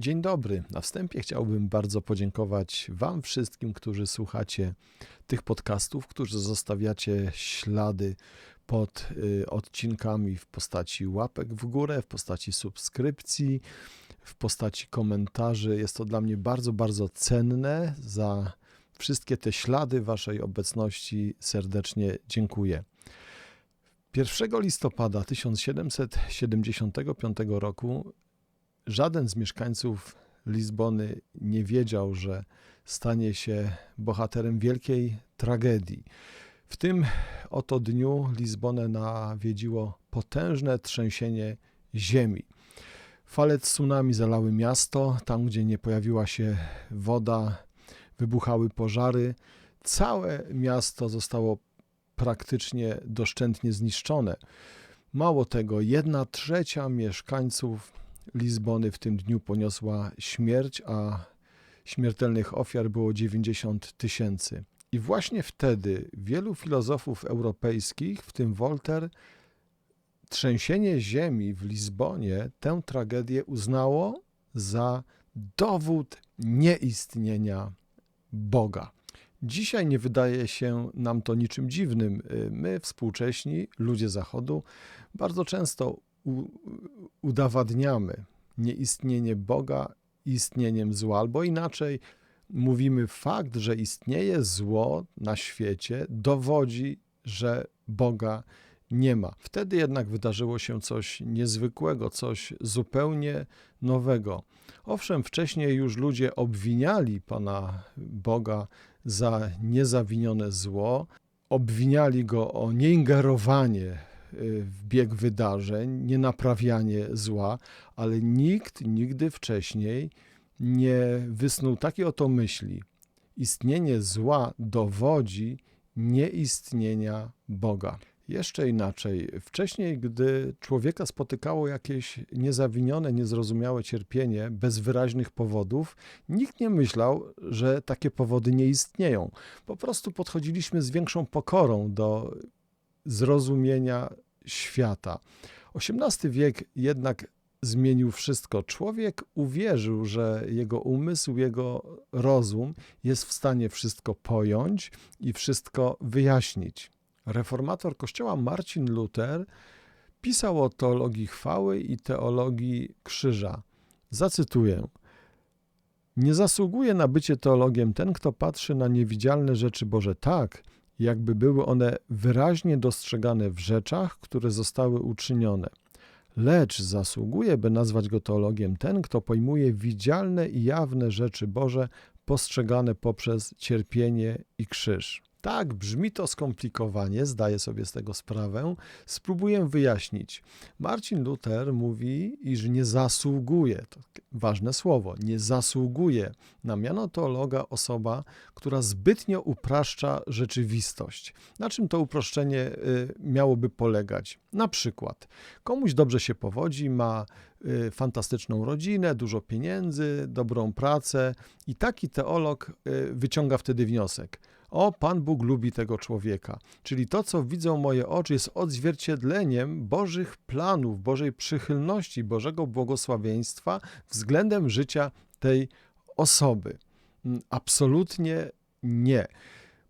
Dzień dobry. Na wstępie chciałbym bardzo podziękować Wam wszystkim, którzy słuchacie tych podcastów, którzy zostawiacie ślady pod y, odcinkami w postaci łapek w górę, w postaci subskrypcji, w postaci komentarzy. Jest to dla mnie bardzo, bardzo cenne. Za wszystkie te ślady Waszej obecności serdecznie dziękuję. 1 listopada 1775 roku żaden z mieszkańców Lizbony nie wiedział, że stanie się bohaterem wielkiej tragedii. W tym oto dniu Lizbonę nawiedziło potężne trzęsienie ziemi. Fale tsunami zalały miasto, tam gdzie nie pojawiła się woda, wybuchały pożary. Całe miasto zostało praktycznie doszczętnie zniszczone. Mało tego, jedna trzecia mieszkańców Lizbony w tym dniu poniosła śmierć, a śmiertelnych ofiar było 90 tysięcy. I właśnie wtedy wielu filozofów europejskich, w tym Voltaire, trzęsienie ziemi w Lizbonie tę tragedię uznało za dowód nieistnienia Boga. Dzisiaj nie wydaje się nam to niczym dziwnym. My, współcześni ludzie Zachodu, bardzo często udowadniamy nieistnienie Boga istnieniem zła, albo inaczej mówimy fakt, że istnieje zło na świecie, dowodzi, że Boga nie ma. Wtedy jednak wydarzyło się coś niezwykłego, coś zupełnie nowego. Owszem, wcześniej już ludzie obwiniali Pana Boga za niezawinione zło, obwiniali go o nieingerowanie w bieg wydarzeń, nienaprawianie zła, ale nikt nigdy wcześniej nie wysnuł takiej oto myśli. Istnienie zła dowodzi nieistnienia Boga. Jeszcze inaczej, wcześniej, gdy człowieka spotykało jakieś niezawinione, niezrozumiałe cierpienie bez wyraźnych powodów, nikt nie myślał, że takie powody nie istnieją. Po prostu podchodziliśmy z większą pokorą do zrozumienia świata. XVIII wiek jednak zmienił wszystko. Człowiek uwierzył, że jego umysł, jego rozum jest w stanie wszystko pojąć i wszystko wyjaśnić. Reformator Kościoła Marcin Luther pisał o teologii chwały i teologii krzyża. Zacytuję: Nie zasługuje na bycie teologiem ten, kto patrzy na niewidzialne rzeczy Boże tak, jakby były one wyraźnie dostrzegane w rzeczach, które zostały uczynione. Lecz zasługuje, by nazwać go teologiem ten, kto pojmuje widzialne i jawne rzeczy Boże postrzegane poprzez cierpienie i krzyż. Tak, brzmi to skomplikowanie, zdaję sobie z tego sprawę. Spróbuję wyjaśnić. Marcin Luther mówi, iż nie zasługuje, to ważne słowo, nie zasługuje na miano teologa osoba, która zbytnio upraszcza rzeczywistość. Na czym to uproszczenie y, miałoby polegać? Na przykład, komuś dobrze się powodzi, ma y, fantastyczną rodzinę, dużo pieniędzy, dobrą pracę i taki teolog y, wyciąga wtedy wniosek o, Pan Bóg lubi tego człowieka. Czyli to, co widzą moje oczy, jest odzwierciedleniem Bożych planów, Bożej przychylności, Bożego błogosławieństwa względem życia tej osoby. Mm, absolutnie nie.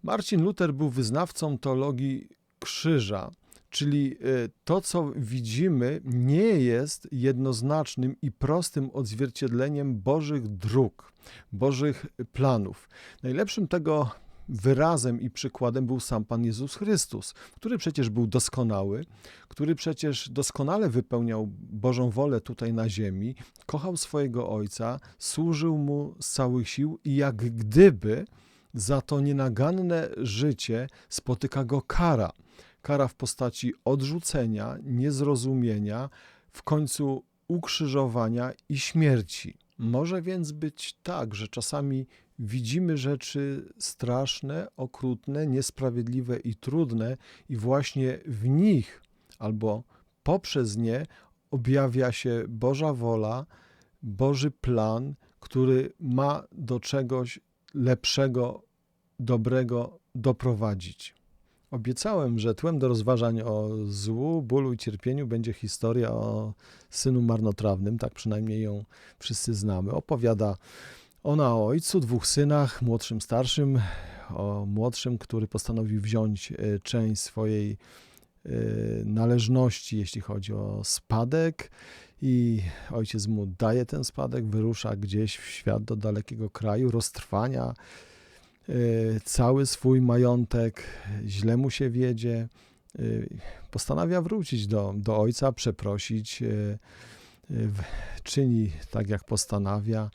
Marcin Luther był wyznawcą teologii krzyża, czyli y, to, co widzimy, nie jest jednoznacznym i prostym odzwierciedleniem Bożych dróg, Bożych planów. Najlepszym tego wyrazem i przykładem był sam Pan Jezus Chrystus, który przecież był doskonały, który przecież doskonale wypełniał Bożą wolę tutaj na ziemi, kochał swojego Ojca, służył Mu z całych sił i jak gdyby za to nienaganne życie spotyka go kara. Kara w postaci odrzucenia, niezrozumienia, w końcu ukrzyżowania i śmierci. Może więc być tak, że czasami widzimy rzeczy straszne, okrutne, niesprawiedliwe i trudne, i właśnie w nich albo poprzez nie objawia się Boża wola, Boży plan, który ma do czegoś lepszego, dobrego doprowadzić. Obiecałem, że tłem do rozważań o złu, bólu i cierpieniu będzie historia o synu marnotrawnym, tak przynajmniej ją wszyscy znamy. Opowiada ona o ojcu, dwóch synach, młodszym, starszym, o młodszym, który postanowił wziąć e, część swojej e, należności, jeśli chodzi o spadek, i ojciec mu daje ten spadek, wyrusza gdzieś w świat do dalekiego kraju, roztrwania e, cały swój majątek, źle mu się wiedzie. Postanawia wrócić do, do ojca, przeprosić, czyni tak, jak postanawia.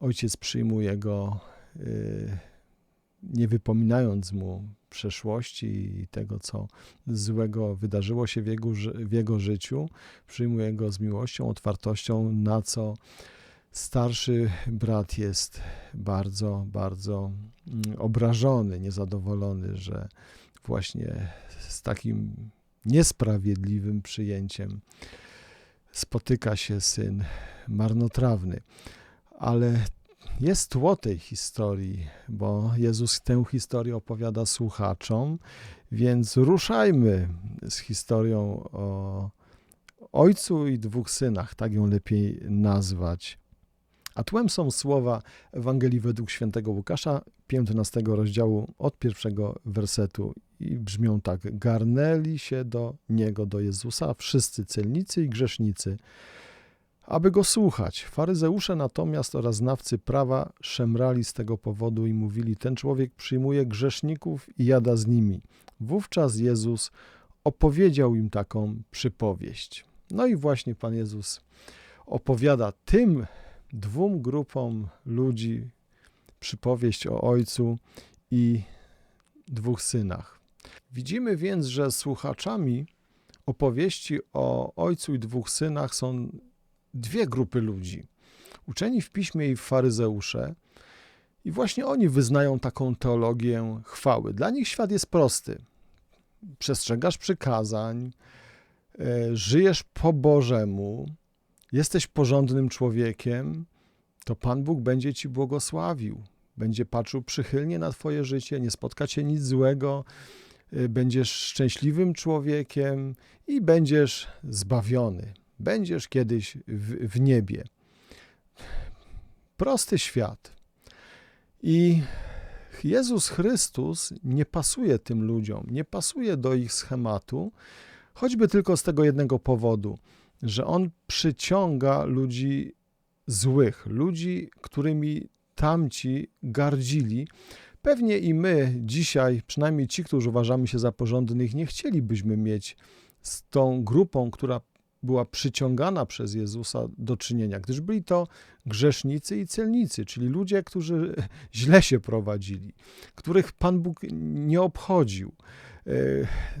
Ojciec przyjmuje go, y, nie wypominając mu przeszłości i tego, co złego wydarzyło się w jego, w jego życiu. Przyjmuje go z miłością, otwartością, na co starszy brat jest bardzo, bardzo mm, obrażony, niezadowolony, że właśnie z takim niesprawiedliwym przyjęciem spotyka się syn marnotrawny ale jest tło tej historii, bo Jezus tę historię opowiada słuchaczom, więc ruszajmy z historią o ojcu i dwóch synach, tak ją lepiej nazwać. A tłem są słowa Ewangelii według świętego Łukasza, 15 rozdziału od pierwszego wersetu. I brzmią tak: Garnęli się do niego, do Jezusa, wszyscy celnicy i grzesznicy aby go słuchać. Faryzeusze natomiast oraz znawcy prawa szemrali z tego powodu i mówili: Ten człowiek przyjmuje grzeszników i jada z nimi. Wówczas Jezus opowiedział im taką przypowieść. No i właśnie Pan Jezus opowiada tym dwóm grupom ludzi przypowieść o ojcu i dwóch synach. Widzimy więc, że słuchaczami opowieści o ojcu i dwóch synach są dwie grupy ludzi. Uczeni w piśmie i faryzeusze. I właśnie oni wyznają taką teologię chwały. Dla nich świat jest prosty. Przestrzegasz przykazań, e, żyjesz po Bożemu, jesteś porządnym człowiekiem, to Pan Bóg będzie ci błogosławił. Będzie patrzył przychylnie na Twoje życie, nie spotka cię nic złego, e, będziesz szczęśliwym człowiekiem i będziesz zbawiony będziesz kiedyś w, w niebie. Prosty świat. I Jezus Chrystus nie pasuje tym ludziom, nie pasuje do ich schematu, choćby tylko z tego jednego powodu, że on przyciąga ludzi złych, ludzi, którymi tamci gardzili. Pewnie i my dzisiaj, przynajmniej ci, którzy uważamy się za porządnych, nie chcielibyśmy mieć z tą grupą, która była przyciągana przez Jezusa do czynienia, gdyż byli to grzesznicy i celnicy, czyli ludzie, którzy źle się prowadzili, których Pan Bóg nie obchodził. E,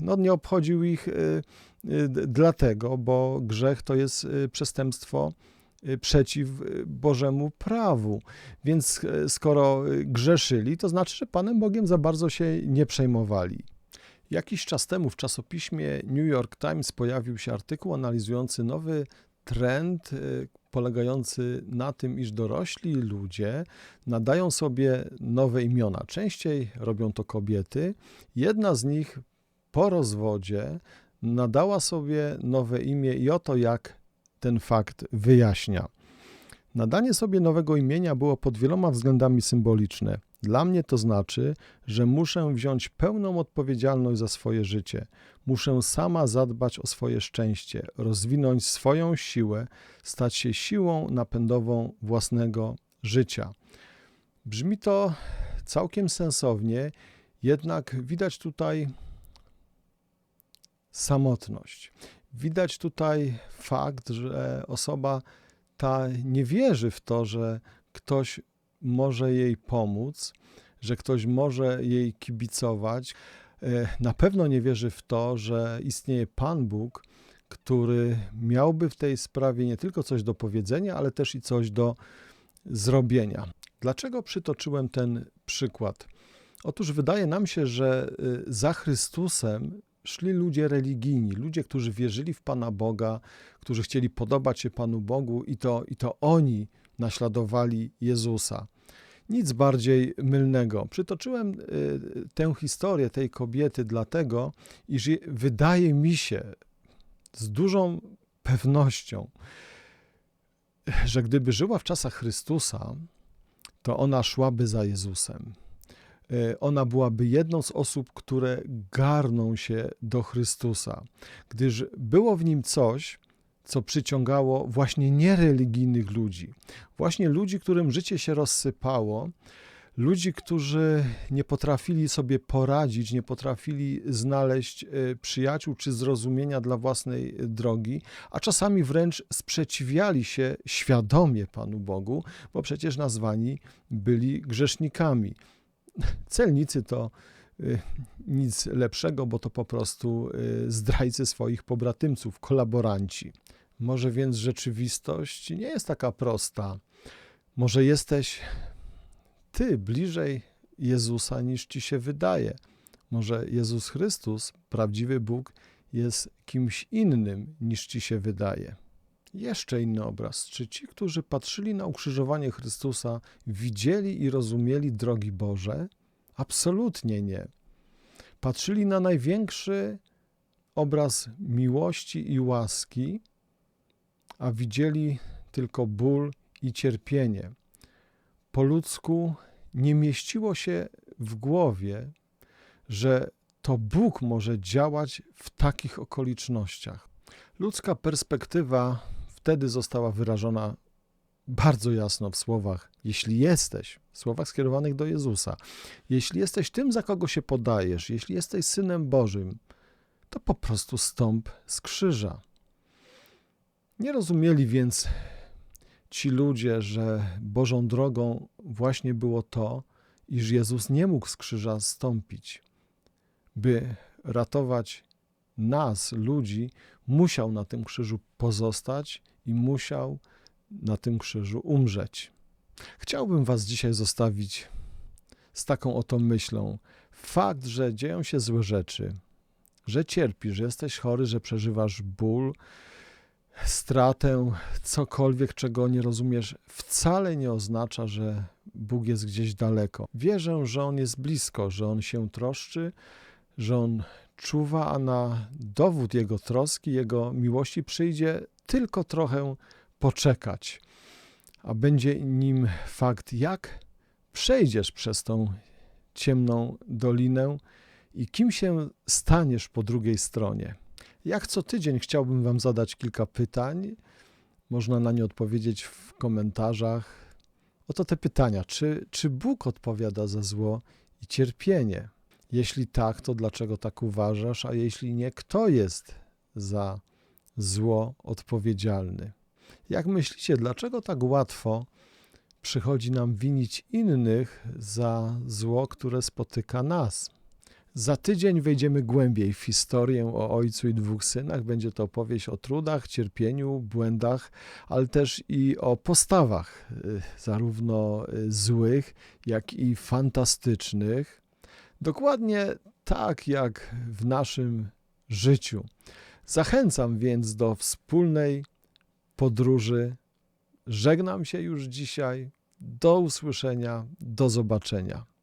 no, nie obchodził ich e, e, dlatego, bo grzech to jest przestępstwo przeciw Bożemu prawu. Więc skoro grzeszyli, to znaczy, że Panem Bogiem za bardzo się nie przejmowali. Jakiś czas temu w czasopiśmie New York Times pojawił się artykuł analizujący nowy trend y, polegający na tym, iż dorośli ludzie nadają sobie nowe imiona. Częściej robią to kobiety. Jedna z nich po rozwodzie nadała sobie nowe imię i oto jak ten fakt wyjaśnia. Nadanie sobie nowego imienia było pod wieloma względami symboliczne. Dla mnie to znaczy, że muszę wziąć pełną odpowiedzialność za swoje życie. Muszę sama zadbać o swoje szczęście, rozwinąć swoją siłę, stać się siłą napędową własnego życia. Brzmi to całkiem sensownie, jednak widać tutaj samotność. Widać tutaj fakt, że osoba ta nie wierzy w to, że ktoś może jej pomóc, że ktoś może jej kibicować. E, na pewno nie wierzy w to, że istnieje Pan Bóg, który miałby w tej sprawie nie tylko coś do powiedzenia, ale też i coś do zrobienia. Dlaczego przytoczyłem ten przykład? Otóż wydaje nam się, że y, za Chrystusem szli ludzie religijni, ludzie, którzy wierzyli w Pana Boga, którzy chcieli podobać się Panu Bogu i to, i to oni naśladowali Jezusa. Nic bardziej mylnego. Przytoczyłem y, tę historię tej kobiety dlatego, iż je- wydaje mi się z dużą pewnością, że gdyby żyła w czasach Chrystusa, to ona szłaby za Jezusem. Y, Ona byłaby jedną z osób, które garną się do Chrystusa, gdyż było w nim coś, co przyciągało właśnie niereligijnych ludzi, właśnie ludzi, którym życie się rozsypało, ludzi, którzy nie potrafili sobie poradzić, nie potrafili znaleźć y, przyjaciół czy zrozumienia dla własnej drogi, a czasami wręcz sprzeciwiali się świadomie Panu Bogu, bo przecież nazwani byli grzesznikami. Celnicy to y, nic lepszego, bo to po prostu y, zdrajcy swoich pobratymców, kolaboranci. Może więc rzeczywistość nie jest taka prosta. Może jesteś ty bliżej Jezusa niż ci się wydaje. Może Jezus Chrystus, prawdziwy Bóg, jest kimś innym niż ci się wydaje. Jeszcze inny obraz. Czy ci, którzy patrzyli na ukrzyżowanie Chrystusa, widzieli i rozumieli drogi Boże? Absolutnie nie. Patrzyli na największy obraz miłości i łaski, a widzieli tylko ból i cierpienie. Po ludzku nie mieściło się w głowie, że to Bóg może działać w takich okolicznościach. Ludzka perspektywa wtedy została wyrażona bardzo jasno w słowach: Jeśli jesteś, w słowach skierowanych do Jezusa, jeśli jesteś tym, za kogo się podajesz, jeśli jesteś synem Bożym, to po prostu stąp z krzyża. Nie rozumieli więc ci ludzie, że Bożą drogą właśnie było to, iż Jezus nie mógł z krzyża stąpić. By ratować nas, ludzi, musiał na tym krzyżu pozostać i musiał na tym krzyżu umrzeć. Chciałbym Was dzisiaj zostawić z taką oto myślą. Fakt, że dzieją się złe rzeczy, że cierpisz, że jesteś chory, że przeżywasz ból, stratę, cokolwiek, czego nie rozumiesz, wcale nie oznacza, że Bóg jest gdzieś daleko. Wierzę, że On jest blisko, że On się troszczy, że On czuwa, a na dowód Jego troski, Jego miłości przyjdzie tylko trochę poczekać, a będzie nim fakt, jak przejdziesz przez tą ciemną dolinę i kim się staniesz po drugiej stronie. Jak co tydzień chciałbym Wam zadać kilka pytań. Można na nie odpowiedzieć w komentarzach. Oto te pytania. Czy, czy Bóg odpowiada za zło i cierpienie? Jeśli tak, to dlaczego tak uważasz? A jeśli nie, kto jest za zło odpowiedzialny? Jak myślicie, dlaczego tak łatwo przychodzi nam winić innych za zło, które spotyka nas? Za tydzień wejdziemy głębiej w historię o ojcu i dwóch synach. Będzie to opowieść o trudach, cierpieniu, błędach, ale też i o postawach, y, zarówno y, złych, jak i fantastycznych. Dokładnie tak jak w naszym życiu. Zachęcam więc do wspólnej podróży. Żegnam się już dzisiaj. Do usłyszenia, do zobaczenia.